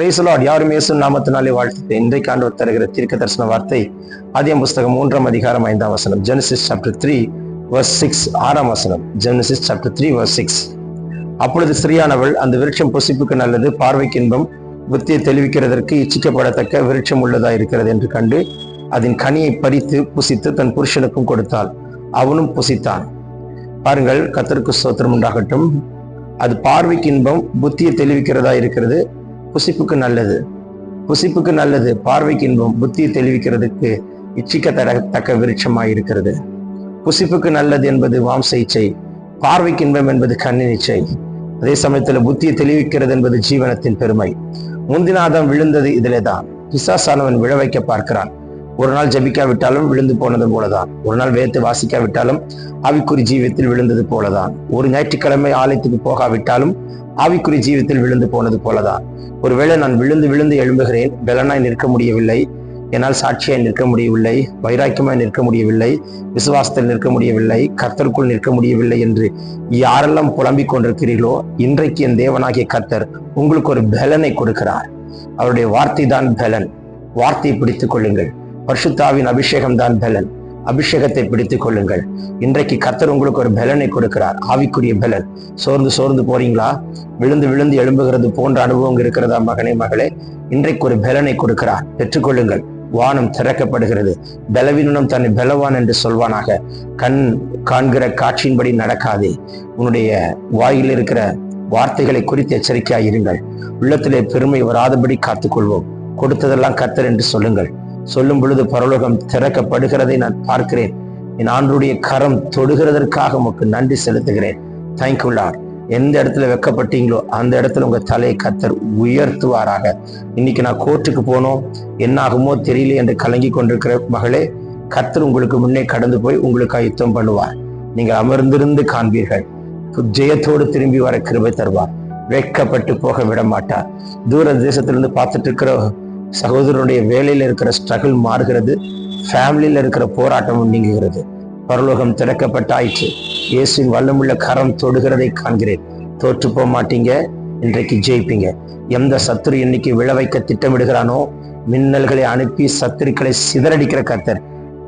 பிரைசலாட் யாரும் இயேசு நாமத்தினாலே வாழ்த்து இன்றைக்கு ஆண்டவர் தருகிற தீர்க்க தரிசன வார்த்தை ஆதியம் புஸ்தகம் மூன்றாம் அதிகாரம் ஐந்தாம் வசனம் Genesis chapter three verse six ஆறாம் வசனம். Genesis chapter three verse six அப்பொழுது ஸ்திரியானவள் அந்த விருட்சம் புசிப்புக்கு நல்லது பார்வைக்கு இன்பம் புத்தியை தெளிவிக்கிறதற்கு இச்சிக்கப்படத்தக்க விருட்சம் உள்ளதா இருக்கிறது என்று கண்டு அதன் கனியை பறித்து புசித்து தன் புருஷனுக்கும் கொடுத்தாள். அவனும் புசித்தான். பாருங்கள் கத்தருக்கு சோத்திரம் உண்டாகட்டும். அது பார்வைக்கு இன்பம் புத்தியை தெளிவிக்கிறதா இருக்கிறது புசிப்புக்கு நல்லது. புசிப்புக்கு நல்லது. பார்வைக்கு இன்பம். புத்தியை தெளிவிக்கிறதுக்கு இச்சிக்க தக்க விருட்சமாய் இருக்கிறது. புசிப்புக்கு நல்லது என்பது மாம்ச இச்சை. பார்வைக்கு இன்பம் என்பது கண்ணின் இச்சை. அதே சமயத்தில் புத்தியை தெளிவிக்கிறது என்பது ஜீவனத்தின் பெருமை. முந்தினாதம் விழுந்தது இதிலே தான் பிசாசானவன் விழ வைக்க பார்க்கிறான். ஒரு நாள் ஜபிக்காவிட்டாலும் விழுந்து போனது போலதான். ஒரு நாள் வேத்து வாசிக்காவிட்டாலும் ஆவிக்குறி ஜீவியத்தில் விழுந்தது போலதான். ஒரு ஞாயிற்றுக்கிழமை ஆலயத்துக்கு போகாவிட்டாலும் ஆவிக்குறி ஜீவியத்தில் விழுந்து போனது போலதான். ஒருவேளை நான் விழுந்து விழுந்து எழும்புகிறேன் பலனாய் நிற்க முடியவில்லை என்னால் சாட்சியாய் நிற்க முடியவில்லை வைராக்கியமாய் நிற்க முடியவில்லை விசுவாசத்தில் நிற்க முடியவில்லை கர்த்தருக்குள் நிற்க முடியவில்லை என்று யாரெல்லாம் புலம்பிக் கொண்டிருக்கிறீர்களோ இன்றைக்கு என் தேவனாகிய கர்த்தர் உங்களுக்கு ஒரு பலனை கொடுக்கிறார். அவருடைய வார்த்தை தான் பலன். வார்த்தையை பிடித்துக் கொள்ளுங்கள். பர்ஷுத்தாவின் அபிஷேகம் தான் பலன். அபிஷேகத்தை பிடித்துக் கொள்ளுங்கள். இன்றைக்கு கர்த்தர் உங்களுக்கு ஒரு பலனை கொடுக்கிறார். ஆவிக்குரிய பலன். சோர்ந்து சோர்ந்து போறீங்களா? விழுந்து விழுந்து எழும்புகிறது போன்ற அனுபவம் இருக்கிறதா மகனே மகளே? இன்றைக்கு ஒரு பலனை கொடுக்கிறார். பெற்றுக்கொள்ளுங்கள். வானம் திறக்கப்படுகிறது. பலவீனம் தன்னை பலவான் என்று சொல்வானாக. கண் காண்கிற காட்சியின்படி நடக்காதே. உன்னுடைய வாயில் இருக்கிற வார்த்தைகளை குறித்து எச்சரிக்கையாக இருங்கள். உள்ளத்திலே பெருமை வராதபடி காத்துக்கொள்வோம். கொடுத்ததெல்லாம் கர்த்தர் என்று சொல்லுங்கள். சொல்லும் பொழுது பரலோகம் திறக்கப்படுகிறதை நான் பார்க்கிறேன். என் ஆண்டுடைய கரம் தொடுகிறதற்காக உமக்கு நன்றி செலுத்துகிறேன். தேங்க்யூ லார்ட் எந்த இடத்துல வெக்கப்பட்டீங்களோ அந்த இடத்துல உங்க தலையை கத்தர் உயர்த்துவாராக. இன்னைக்கு நான் கோர்ட்டுக்கு போனோம். என்ன ஆகுமோ தெரியல என்று கலங்கி கொண்டிருக்கிற மகளே கத்தர் உங்களுக்கு முன்னே கடந்து போய் உங்களுக்காக யுத்தம் பண்ணுவார். நீங்கள் அமர்ந்திருந்து காண்பீர்கள். ஜெயத்தோடு திரும்பி வர கிருபை தருவார். வெட்கப்பட்டு போக விட மாட்டார் தூர தேசத்திலிருந்து பார்த்துட்டு இருக்கிற சகோதரனுடைய வேலையில இருக்கிற ஸ்ட்ரகிள் மாறுகிறது. ஃபேமிலியில இருக்கிற போராட்டமும் நீங்குகிறது. பரலோகம் திறக்கப்பட்டாயிற்று. இயேசுவின் வல்லமுள்ள கரம் தொடுகிறதை காண்கிறேன். தோற்று போக மாட்டீங்க. இன்றைக்கு ஜெயிப்பீங்க. எந்த சத்துரு இன்னைக்கு விழ வைக்க திட்டமிடுகிறானோ மின்னல்களை அனுப்பி சத்துருக்களை சிதறடிக்கிற கர்த்தர்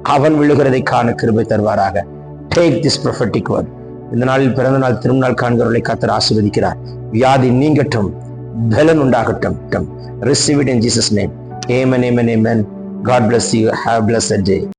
அவன் விழுகிறதை காண கிருபை தருவாராக. டேக் திஸ் ப்ரொஃபட்டிக் வேர்ட் இந்த நாளில் பிறந்த நாள் திருநாள் காண்கிறவர்களை கர்த்தர் ஆசீர்வதிக்கிறார். வியாதி நீங்கட்டும். ബലം ഉണ്ടാകട്ടെ receive in Jesus name amen amen amen God bless you have bless a day